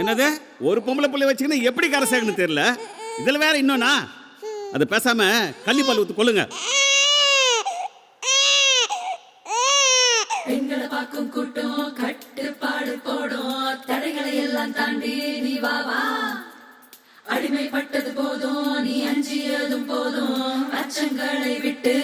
என்னது? ஒரு பொம்பளை பிள்ளை வச்சுக்கின்னு எப்படி கரை சேர்க்கணும் தெரியல? இதில் வேற இன்னொன்னா? அதை பேசாம கள்ளிப்பால் ஊத்து கொள்ளுங்க பெண்களை பார்க்கும் கூட்டம் கட்டுப்பாடு போடும். தடைகளை எல்லாம் தாண்டி நீ வா. அடிமைப்பட்டது போதும் நீ அஞ்சியதும் போதும். அச்சங்களை விட்டு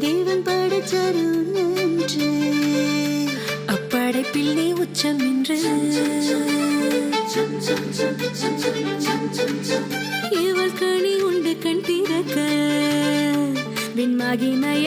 தேவன் படைச்சரு நின்று. அப்படைப்பில் நீ உச்சம் என்று இவள் கணி உண்டு கண் திறக்க. வின் மகிமை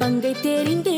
பங்கை தெரிந்து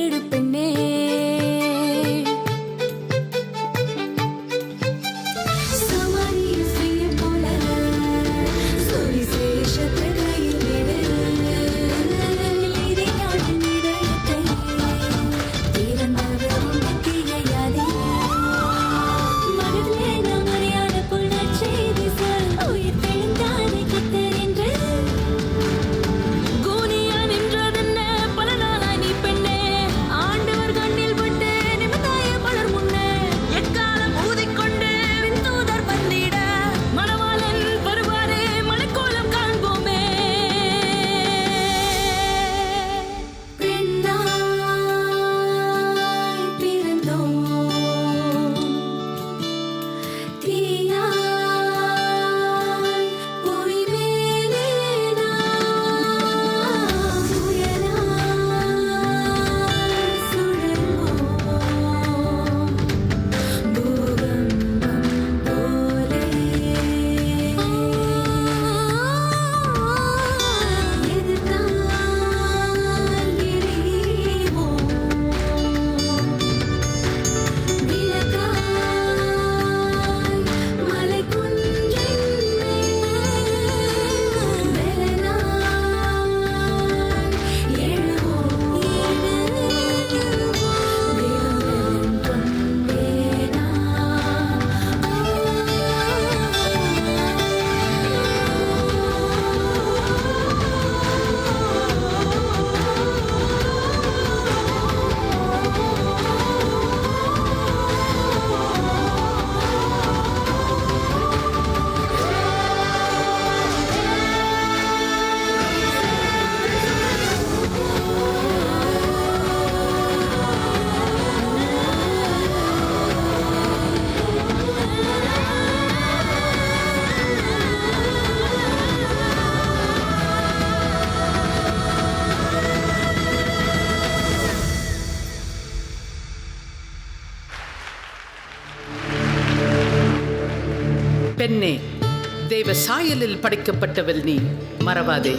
சாயலில் படைக்கப்பட்டவள் நீ மறவாதே.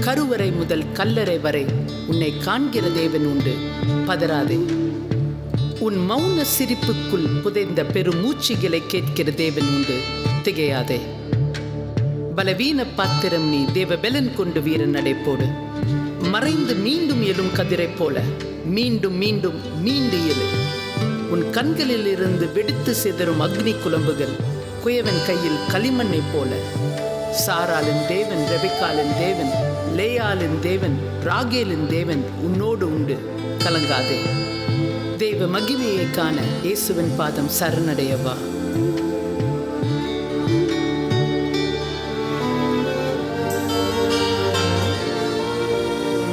கருவறை முதல் கல்லறை வரை உன்னை காண்கிற தேவன் உண்டு. பதறாதே. உன் மௌன சிரிப்புக்குள் புதைந்த பெருமூச்சிகளை கேட்கிற தேவன் உண்டு. திகையாதே. பலவீன பாத்திரம் நீ தேவ பெலன் கொண்டு வீரன் நடைப்போடு மறைந்து மீண்டும் எழும் கதிரைப் போல மீண்டும் மீண்டும் மீண்டு எழு. உன் கண்களில் இருந்து வெடித்து சிதறும் அக்னி குழம்புகள் குயவன் கையில் களிமண்ணைப் போல. சாராலின் தேவன் ரெபெக்காலின் தேவன் லேயாலின் தேவன் ராகேலின் தேவன் உன்னோடு உண்டு. கலங்காதே. தேவ மகிமையை காண இயேசுவின் பாதம் சரணடையவா.